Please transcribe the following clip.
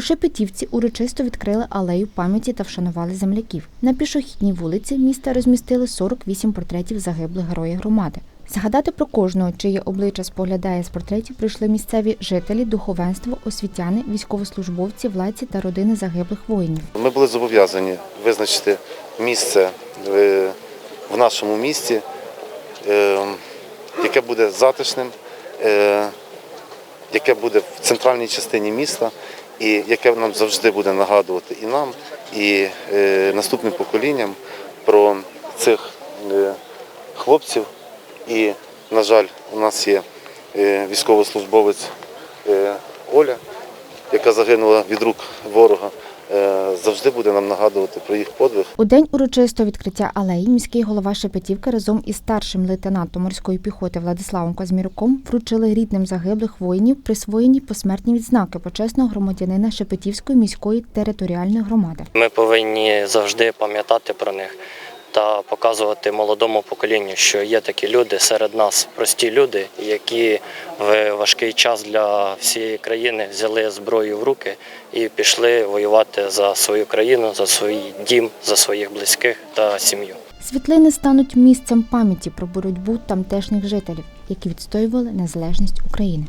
Шепетівці урочисто відкрили алею пам'яті та вшанували земляків. На пішохідній вулиці міста розмістили 48 портретів загиблих героїв громади. Згадати про кожного, чиє обличчя споглядає з портретів, прийшли місцеві жителі, духовенство, освітяни, військовослужбовці, владці та родини загиблих воїнів. Ми були зобов'язані визначити місце е, в нашому місті, е, яке буде затишним, е, яке буде в центральній частині міста, і яке нам завжди буде нагадувати і нам, і е, наступним поколінням про цих е, хлопців. І, на жаль, у нас є е, військовослужбовець Оля, яка загинула від рук ворога, завжди буде нам нагадувати про їх подвиг. У день урочистого відкриття алеї міський голова Шепетівки разом із старшим лейтенантом морської піхоти Владиславом Казміруком вручили рідним загиблих воїнів присвоєні посмертні відзнаки почесного громадянина Шепетівської міської територіальної громади. Ми повинні завжди пам'ятати про них та показувати молодому поколінню, що є такі люди серед нас, прості люди, які в важкий час для всієї країни взяли зброю в руки і пішли воювати за свою країну, за свій дім, за своїх близьких та сім'ю. Світлини стануть місцем пам'яті про боротьбу тамтешніх жителів, які відстоювали незалежність України.